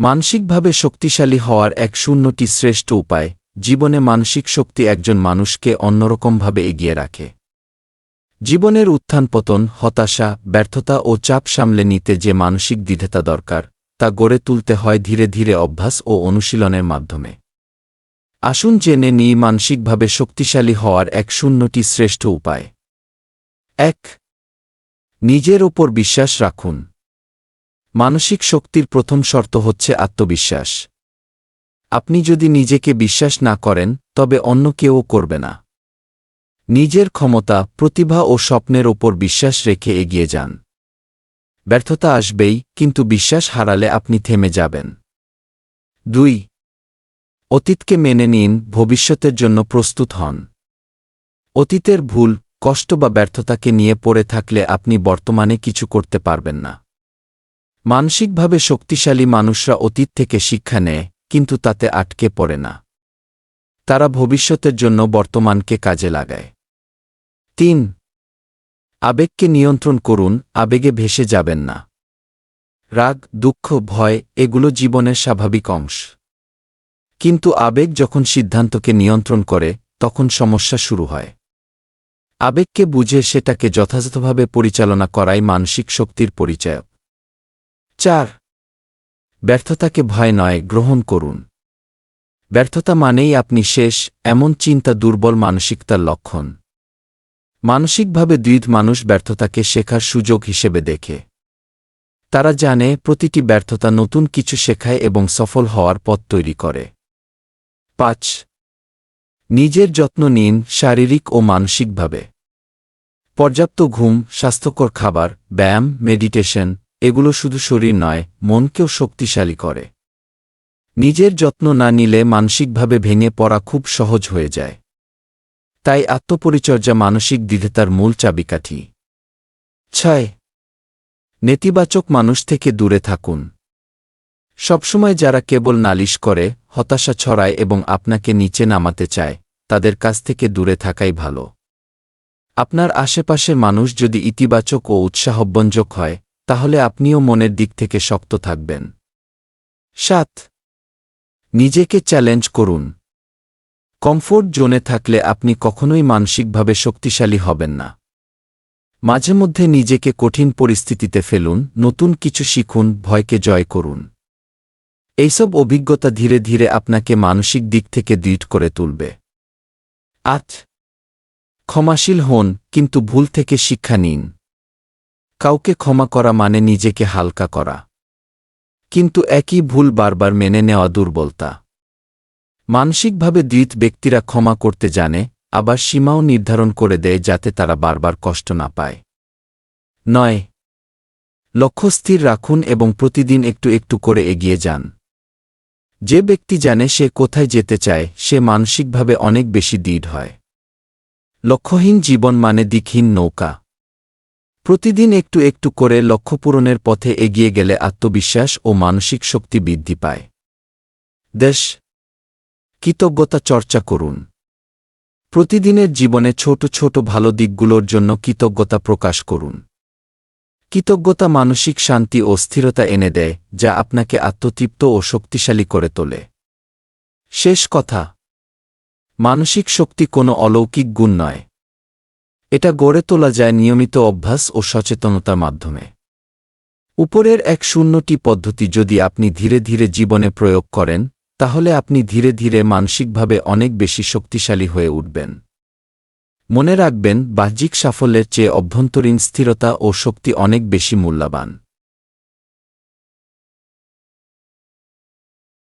মানসিকভাবে শক্তিশালী হওয়ার এক শূন্যটি শ্রেষ্ঠ উপায়, জীবনে মানসিক শক্তি একজন মানুষকে অন্যরকমভাবে এগিয়ে রাখে। জীবনের উত্থান পতন, হতাশা, ব্যর্থতা ও চাপ সামলে নিতে যে মানসিক দ্বিধেতা দরকার, তা গড়ে তুলতে হয় ধীরে ধীরে অভ্যাস ও অনুশীলনের মাধ্যমে। আসুন জেনে নিই মানসিকভাবে শক্তিশালী হওয়ার এক শূন্যটি শ্রেষ্ঠ উপায়। এক, নিজের ওপর বিশ্বাস রাখুন। মানসিক শক্তির প্রথম শর্ত হচ্ছে আত্মবিশ্বাস। আপনি যদি নিজেকে বিশ্বাস না করেন, তবে অন্য কেউ করবে না। নিজের ক্ষমতা, প্রতিভা ও স্বপ্নের ওপর বিশ্বাস রেখে এগিয়ে যান। ব্যর্থতা আসবেই, কিন্তু বিশ্বাস হারালে আপনি থেমে যাবেন। দুই, অতীতকে মেনে নিন, ভবিষ্যতের জন্য প্রস্তুত হন। অতীতের ভুল, কষ্ট বা ব্যর্থতাকে নিয়ে পড়ে থাকলে আপনি বর্তমানে কিছু করতে পারবেন না। মানসিকভাবে শক্তিশালী মানুষরা অতীত থেকে শিক্ষা নেয়, কিন্তু তাতে আটকে পড়ে না। তারা ভবিষ্যতের জন্য বর্তমানকে কাজে লাগায়। তিন, আবেগকে নিয়ন্ত্রণ করুন, আবেগে ভেসে যাবেন না। রাগ, দুঃখ, ভয়, এগুলো জীবনের স্বাভাবিক অংশ। কিন্তু আবেগ যখন সিদ্ধান্তকে নিয়ন্ত্রণ করে, তখন সমস্যা শুরু হয়। আবেগকে বুঝে সেটাকে যথাযথভাবে পরিচালনা করাই মানসিক শক্তির পরিচয় চার ব্যর্থতাকে ভয় নয়, গ্রহণ করুন। ব্যর্থতা মানেই আপনি শেষ, এমন চিন্তা দুর্বল মানসিকতার লক্ষণ। মানসিকভাবে দ্বিধ মানুষ ব্যর্থতাকে শেখার সুযোগ হিসেবে দেখে। তারা জানে, প্রতিটি ব্যর্থতা নতুন কিছু শেখায় এবং সফল হওয়ার পথ তৈরি করে। পাঁচ, নিজের যত্ন নিন, শারীরিক ও মানসিকভাবে। পর্যাপ্ত ঘুম, স্বাস্থ্যকর খাবার, ব্যায়াম, মেডিটেশন এগুলো শুধু শরীর নয়, মনকেও শক্তিশালী করে। নিজের যত্ন না নিলে মানসিকভাবে ভেঙে পড়া খুব সহজ হয়ে যায়। তাই আত্মপরিচর্যা মানসিক দ্বিধেতার মূল চাবিকাঠি। ছয়, নেতিবাচক মানুষ থেকে দূরে থাকুন। সবসময় যারা কেবল নালিশ করে, হতাশা ছড়ায় এবং আপনাকে নিচে নামাতে চায়, তাদের কাছ থেকে দূরে থাকাই ভালো। আপনার আশেপাশের মানুষ যদি ইতিবাচক ও উৎসাহব্যঞ্জক হয় তাহলে আপনিও মনের দিক থেকে শক্ত থাকবেন। সাত। নিজেকে চ্যালেঞ্জ করুন। কমফোর্ট জোনে থাকলে আপনি কখনোই মানসিকভাবে শক্তিশালী হবেন না। মাঝে মধ্যে নিজেকে কঠিন পরিস্থিতিতে ফেলুন, নতুন কিছু শিখুন, ভয়কে জয় করুন। এইসব অভিজ্ঞতা ধীরে ধীরে আপনাকে মানসিক দিক থেকে দৃঢ় করে তুলবে। আট। ক্ষমাশীল হন, কিন্তু ভুল থেকে শিক্ষা নিন। কাউকে ক্ষমা করা মানে নিজেকে হালকা করা। কিন্তু একই ভুল বারবার মেনে নেওয়া দুর্বলতা। মানসিকভাবে দৃঢ় ব্যক্তিরা ক্ষমা করতে জানে, আবার সীমাও নির্ধারণ করে দেয় যাতে তারা বারবার কষ্ট না পায়। নয়। লক্ষ্য স্থির রাখুন এবং প্রতিদিন একটু একটু করে এগিয়ে যান। যে ব্যক্তি জানে সে কোথায় যেতে চায়, সে মানসিকভাবে অনেক বেশি দৃঢ় হয়। লক্ষ্যহীন জীবন মানে দিকহীন নৌকা। প্রতিদিন একটু একটু করে লক্ষ্যপূরণের পথে এগিয়ে গেলে আত্মবিশ্বাস ও মানসিক শক্তি বৃদ্ধি পায়। দেশ, কৃতজ্ঞতা চর্চা করুন। প্রতিদিনের জীবনে ছোট ছোট ভালো দিকগুলোর জন্য কৃতজ্ঞতা প্রকাশ করুন। কৃতজ্ঞতা মানসিক শান্তি ও স্থিরতা এনে দেয়, যা আপনাকে আত্মতৃপ্ত ও শক্তিশালী করে তোলে। শেষ কথা, মানসিক শক্তি কোনো অলৌকিক গুণ নয়। এটা গড়ে তোলা যায় নিয়মিত অভ্যাস ও সচেতনতার মাধ্যমে। উপরের এক শূন্যটি পদ্ধতি যদি আপনি ধীরে ধীরে জীবনে প্রয়োগ করেন, তাহলে আপনি ধীরে ধীরে মানসিকভাবে অনেক বেশি শক্তিশালী হয়ে উঠবেন। মনে রাখবেন, বাহ্যিক সাফল্যের চেয়ে অভ্যন্তরীণ স্থিরতা ও শক্তি অনেক বেশি মূল্যবান।